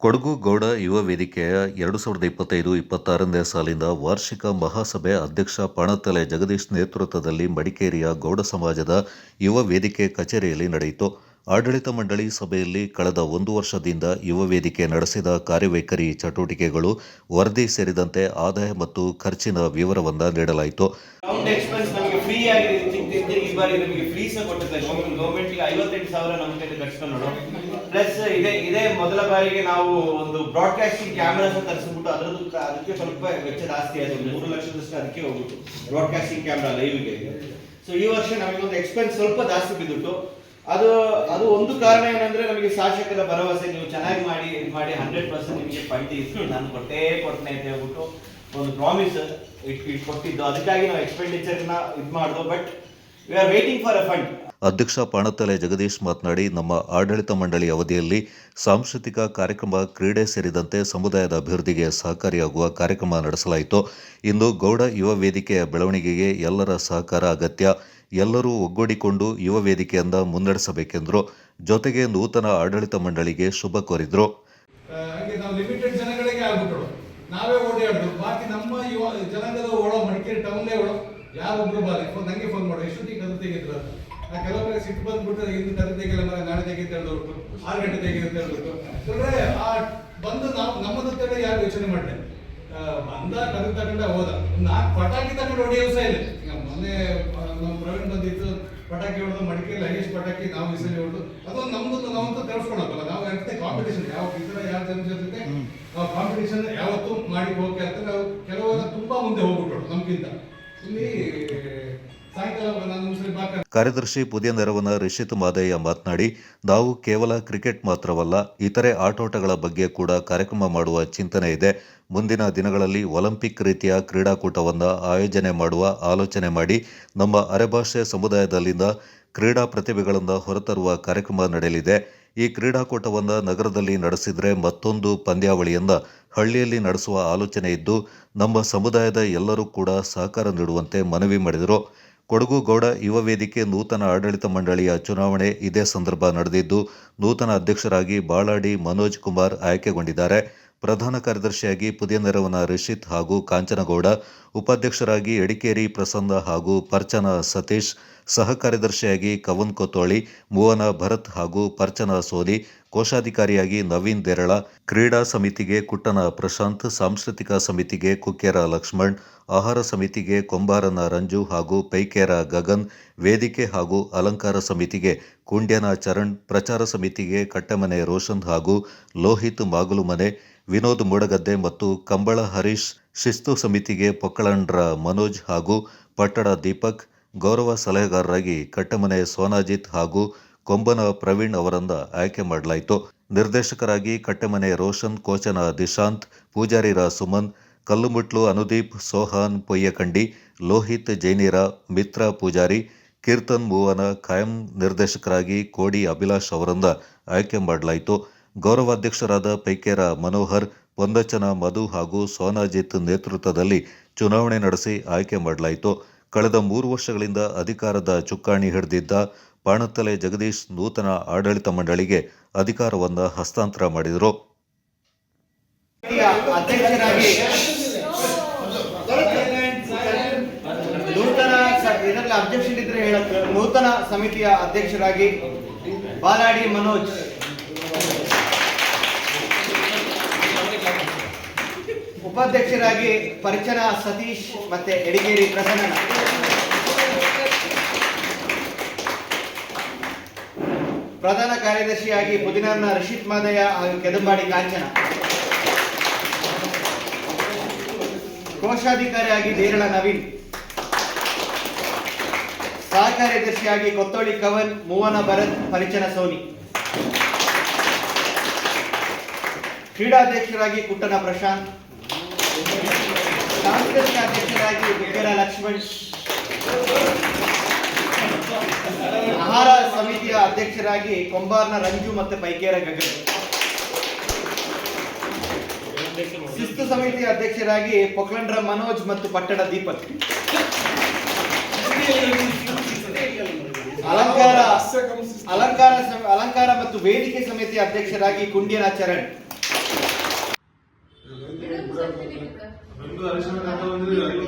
ಕೊಡಗು ಗೌಡ ಯುವ ವೇದಿಕೆಯ ಎರಡು ಸಾವಿರದ ಇಪ್ಪತ್ತೈದು ಇಪ್ಪತ್ತಾರನೇ ಸಾಲಿನ ವಾರ್ಷಿಕ ಮಹಾಸಭೆ ಅಧ್ಯಕ್ಷ ಪಣತಲೆ ಜಗದೀಶ್ ನೇತೃತ್ವದಲ್ಲಿ ಮಡಿಕೇರಿಯ ಗೌಡ ಸಮಾಜದ ಯುವ ವೇದಿಕೆ ಕಚೇರಿಯಲ್ಲಿ ನಡೆಯಿತು. ಆಡಳಿತ ಮಂಡಳಿ ಸಭೆಯಲ್ಲಿ ಕಳೆದ ಒಂದು ವರ್ಷದಿಂದ ಯುವ ವೇದಿಕೆ ನಡೆಸಿದ ಕಾರ್ಯವೈಖರಿ ಚಟುವಟಿಕೆಗಳು ವರದಿ ಸೇರಿದಂತೆ ಆದಾಯ ಮತ್ತು ಖರ್ಚಿನ ವಿವರವನ್ನು ನೀಡಲಾಯಿತು. ಪ್ಲಸ್ ಇದೇ ಇದೇ ಮೊದಲ ಬಾರಿಗೆ ನಾವು ಒಂದು ಬ್ರಾಡ್ಕಾಸ್ಟಿಂಗ್ ಕ್ಯಾಮ್ರಾಸ್ ತರಿಸ್ಬಿಟ್ಟು ಅದರದ್ದು ಅದಕ್ಕೆ ಸ್ವಲ್ಪ ವೆಚ್ಚ ಜಾಸ್ತಿ ಆಯಿತು. ಮೂರು ಲಕ್ಷದಷ್ಟು ಅದಕ್ಕೆ ಹೋಗ್ಬಿಟ್ಟು ಬ್ರಾಡ್ಕಾಸ್ಟಿಂಗ್ ಕ್ಯಾಮ್ರಾ ಲೈವ್ಗೆ ಸೊ ಈ ವರ್ಷ ನಮಗೆ ಒಂದು ಎಕ್ಸ್ಪೆನ್ಸ್ ಸ್ವಲ್ಪ ಜಾಸ್ತಿ ಬಿದ್ದಿತ್ತು ಅದು ಅದು ಒಂದು ಕಾರಣ ಏನಂದ್ರೆ ನಮಗೆ ಶಾಸಕರ ಭರವಸೆ, ನೀವು ಚೆನ್ನಾಗಿ ಮಾಡಿ ಮಾಡಿ ಹಂಡ್ರೆಡ್ ಪರ್ಸೆಂಟ್ ನಿಮಗೆ ಇತ್ತು ನಾನು ಕೊಟ್ಟೇ ಕೊಡ್ತೇನೆ ಅಂತ ಹೇಳ್ಬಿಟ್ಟು ಒಂದು ಪ್ರಾಮಿಸ್ ಇಟ್ ಇಟ್ ಕೊಟ್ಟಿದ್ದು. ಅದಕ್ಕಾಗಿ ನಾವು ಎಕ್ಸ್ಪೆಂಡಿಚರ್ನ ಇದು ಮಾಡಿದ್ವು but we are waiting for a fund ಅಧ್ಯಕ್ಷ ಪಾಣತಲೆ ಜಗದೀಶ್ ಮಾತನಾಡಿ, ನಮ್ಮ ಆಡಳಿತ ಮಂಡಳಿ ಅವಧಿಯಲ್ಲಿ ಸಾಂಸ್ಕೃತಿಕ ಕಾರ್ಯಕ್ರಮ ಕ್ರೀಡೆ ಸೇರಿದಂತೆ ಸಮುದಾಯದ ಅಭಿವೃದ್ಧಿಗೆ ಸಹಕಾರಿಯಾಗುವ ಕಾರ್ಯಕ್ರಮ ನಡೆಸಲಾಯಿತು. ಇಂದು ಗೌಡ ಯುವ ವೇದಿಕೆಯ ಬೆಳವಣಿಗೆಗೆ ಎಲ್ಲರ ಸಹಕಾರ ಅಗತ್ಯ. ಎಲ್ಲರೂ ಒಗ್ಗೂಡಿಕೊಂಡು ಯುವ ವೇದಿಕೆಯಿಂದ ಮುನ್ನಡೆಸಬೇಕೆಂದರು. ಜೊತೆಗೆ ನೂತನ ಆಡಳಿತ ಮಂಡಳಿಗೆ ಶುಭ ಕೋರಿದ್ರು. ನಾವು ನಮ್ಮ ಬಂದು ನಾವು ಯಾರು ಯೋಚನೆ ಮಾಡಿದೆ ಬಂದ ಕರೆ ತಗೊಂಡ ಹೋದ. ನಾಲ್ಕು ಪಟಾಕಿ ತಗೊಂಡು ಹೊಡೆಯೋ ಇಲ್ಲ. ಮೊನ್ನೆ ನಮ್ಮ ಪ್ರವೀಣ್ ಬಂದಿತ್ತು ಪಟಾಕಿ ಹೊಡೆದು ಮಡಿಕೇರಿ ಹೈಯೆಸ್ಟ್ ಪಟಾಕಿ ನಾವು ಬಿಸಿಲಿ ಹೊಡೆದು ಅದೊಂದು ನಮ್ದು ನಾವಂತೂ ತರಿಸ್ಕೊಳಕ್ಕಲ್ಲ. ನಾವು ಯಾಕೆ ಕಾಂಪಿಟೇಷನ್ ಯಾವ ಇತರ ಯಾವ ಜನ ಜೊತೆ ನಾವು ಕಾಂಪಿಟೇಷನ್ ಯಾವತ್ತೂ ಮಾಡಿ ಹೋಗಕ್ಕೆ ಅಂತ ನಾವು ಕೆಲವೆಲ್ಲ ತುಂಬಾ ಮುಂದೆ ಹೋಗ್ಬಿಟ್ಟು ನಮ್ಗಿಂತ. ಇಲ್ಲಿ ಕಾರ್ಯದರ್ಶಿ ಪುದಿಯ ನೆರವನ ರಿಷಿತ್ ಮಾದಯ್ಯ ಮಾತನಾಡಿ, ನಾವು ಕೇವಲ ಕ್ರಿಕೆಟ್ ಮಾತ್ರವಲ್ಲ, ಇತರೆ ಆಟೋಟಗಳ ಬಗ್ಗೆ ಕೂಡ ಕಾರ್ಯಕ್ರಮ ಮಾಡುವ ಚಿಂತನೆ ಇದೆ. ಮುಂದಿನ ದಿನಗಳಲ್ಲಿ ಒಲಿಂಪಿಕ್ ರೀತಿಯ ಕ್ರೀಡಾಕೂಟವನ್ನು ಆಯೋಜನೆ ಮಾಡುವ ಆಲೋಚನೆ ಮಾಡಿ, ನಮ್ಮ ಅರೆಭಾಷೆ ಸಮುದಾಯದಲ್ಲಿಂದ ಕ್ರೀಡಾ ಪ್ರತಿಭೆಗಳನ್ನು ಹೊರತರುವ ಕಾರ್ಯಕ್ರಮ ನಡೆಯಲಿದೆ. ಈ ಕ್ರೀಡಾಕೂಟವನ್ನು ನಗರದಲ್ಲಿ ನಡೆಸಿದರೆ ಮತ್ತೊಂದು ಪಂದ್ಯಾವಳಿಯನ್ನು ಹಳ್ಳಿಯಲ್ಲಿ ನಡೆಸುವ ಆಲೋಚನೆ ಇದ್ದು, ನಮ್ಮ ಸಮುದಾಯದ ಎಲ್ಲರೂ ಕೂಡ ಸಹಕಾರ ನೀಡುವಂತೆ ಮನವಿ ಮಾಡಿದರು. ಕೊಡಗು ಗೌಡ ಯುವ ವೇದಿಕೆ ನೂತನ ಆಡಳಿತ ಮಂಡಳಿಯ ಚುನಾವಣೆ ಇದೇ ಸಂದರ್ಭ ನಡೆದಿದ್ದು, ನೂತನ ಅಧ್ಯಕ್ಷರಾಗಿ ಬಾಳಾಡಿ ಮನೋಜ್ ಕುಮಾರ್ ಆಯ್ಕೆಗೊಂಡಿದ್ದಾರೆ. ಪ್ರಧಾನ ಕಾರ್ಯದರ್ಶಿಯಾಗಿ ಪುದಿಯ ನೆರವನ ರಿಷಿತ್ ಹಾಗೂ ಕಾಂಚನಗೌಡ, ಉಪಾಧ್ಯಕ್ಷರಾಗಿ ಎಡಿಕೇರಿ ಪ್ರಸನ್ನ ಹಾಗೂ ಪರ್ಚನ ಸತೀಶ್ ಸಹ ಕಾರ್ಯದರ್ಶಿಯಾಗಿ ಕವನ್ ಕೊತ್ತೋಳಿ ಮೋಹನ ಭರತ್ ಹಾಗೂ ಪರ್ಚನ ಸೋಲಿ, ಕೋಶಾಧಿಕಾರಿಯಾಗಿ ನವೀನ್ ದೇರಳ, ಕ್ರೀಡಾ ಸಮಿತಿಗೆ ಕುಟ್ಟನ ಪ್ರಶಾಂತ್, ಸಾಂಸ್ಕೃತಿಕ ಸಮಿತಿಗೆ ಕುಕ್ಕೇರ ಲಕ್ಷ್ಮಣ್, ಆಹಾರ ಸಮಿತಿಗೆ ಕೊಂಬಾರನ ರಂಜು ಹಾಗೂ ಪೈಕೇರ ಗಗನ್, ವೇದಿಕೆ ಹಾಗೂ ಅಲಂಕಾರ ಸಮಿತಿಗೆ ಕುಂಡ್ಯನ ಚರಣ್, ಪ್ರಚಾರ ಸಮಿತಿಗೆ ಕಟ್ಟಮನೆ ರೋಷನ್ ಹಾಗೂ ಲೋಹಿತ್ ಮಾಗುಲುಮನೆ, ವಿನೋದ್ ಮೂಡಗದ್ದೆ ಮತ್ತು ಕಂಬಳ ಹರೀಶ್, ಶಿಸ್ತು ಸಮಿತಿಗೆ ಪೊಕ್ಕಳಂಡ್ರ ಮನೋಜ್ ಹಾಗೂ ಪಟ್ಟಣ ದೀಪಕ್ ಗೌರವ ಸಲಹೆಗಾರರಾಗಿ ಕಟ್ಟಮನೆ ಸೋನಾಜಿತ್ ಹಾಗೂ ಕೊಂಬನ ಪ್ರವೀಣ್ ಅವರನ್ನ ಆಯ್ಕೆ ಮಾಡಲಾಯಿತು. ನಿರ್ದೇಶಕರಾಗಿ ಕಟ್ಟಮನೆ ರೋಷನ್, ಕೋಚನ ದಿಶಾಂತ್ ಪೂಜಾರಿರ ಸುಮನ್, ಕಲ್ಲುಮುಟ್ಲು ಅನುದೀಪ್, ಸೋಹಾನ್ ಪೊಯ್ಯಕಂಡಿ, ಲೋಹಿತ್ ಜೈನಿರ, ಮಿತ್ರ ಪೂಜಾರಿ, ಕೀರ್ತನ್ ಮೂವನ ಖಾಯಂ ನಿರ್ದೇಶಕರಾಗಿ ಕೋಡಿ ಅಭಿಲಾಷ್ ಅವರನ್ನ ಆಯ್ಕೆ ಮಾಡಲಾಯಿತು. ಗೌರವಾಧ್ಯಕ್ಷರಾದ ಪೈಕೇರ ಮನೋಹರ್, ಪೊಂದಚನ ಮಧು ಹಾಗೂ ಸೋನಾಜಿತ್ ನೇತೃತ್ವದಲ್ಲಿ ಚುನಾವಣೆ ನಡೆಸಿ ಆಯ್ಕೆ ಮಾಡಲಾಯಿತು. ಕಳೆದ ಮೂರು ವರ್ಷಗಳಿಂದ ಅಧಿಕಾರದ ಚುಕ್ಕಾಣಿ ಹಿಡಿದಿದ್ದ ಪಾಣತ್ತಲೆ ಜಗದೀಶ್ ನೂತನ ಆಡಳಿತ ಮಂಡಳಿಗೆ ಅಧಿಕಾರವನ್ನು ಹಸ್ತಾಂತರ ಮಾಡಿದರು. ನೂತನ ಸಮಿತಿಯ ಅಧ್ಯಕ್ಷರಾಗಿ ಬಾಲಾಡಿ ಮನೋಜ್ ಉಪಾಧ್ಯಕ್ಷರಾಗಿ ಪರಿಚನ ಸತೀಶ್ ಮತ್ತೆ ಎಡಿಗೇರಿ ಪ್ರಸನ್ನ ಪ್ರಧಾನ ಕಾರ್ಯದರ್ಶಿಯಾಗಿ ಪುದಿನನ್ನ ರಶೀದ್ ಮಾದಯ್ಯ ಹಾಗೂ ಕೆದಂಬಾಡಿ ಕಾಂಚನ. ಕೋಶಾಧಿಕಾರಿಯಾಗಿ ದೇರಳ ನವೀನ್. ಸಹ ಕಾರ್ಯದರ್ಶಿಯಾಗಿ ಕೊತ್ತೋಳಿ ಕವನ್ ಮೂವನ ಭರತ್, ಪರಿಚನ ಸೋನಿ. ಕ್ರೀಡಾಧ್ಯಕ್ಷರಾಗಿ ಕುಟ್ಟನ ಪ್ರಶಾಂತ್. ಸಾಂಸ್ಕೃತಿಕ ಅಧ್ಯಕ್ಷರಾಗಿ ಬಿಗ್ಗರ ಲಕ್ಷ್ಮಣ್ ಆಹಾರ ಸಮಿತಿಯ ಅಧ್ಯಕ್ಷರಾಗಿ ಕೊಂಬಾರ್ನ ರಂಜು ಮತ್ತು ಪೈಕೇರ ಗಗನ್. ಶಿಸ್ತು ಸಮಿತಿಯ ಅಧ್ಯಕ್ಷರಾಗಿ ಪೊಕ್ಲಂಡ್ರ ಮನೋಜ್ ಮತ್ತು ಪಟ್ಟಣ ದೀಪಕ್. ಅಲಂಕಾರ ಅಲಂಕಾರ ಅಲಂಕಾರ ಮತ್ತು ವೇದಿಕೆ ಸಮಿತಿಯ ಅಧ್ಯಕ್ಷರಾಗಿ ಕುಂಡ್ಯನ ಚರಣ್. 不知道，面大家都那个。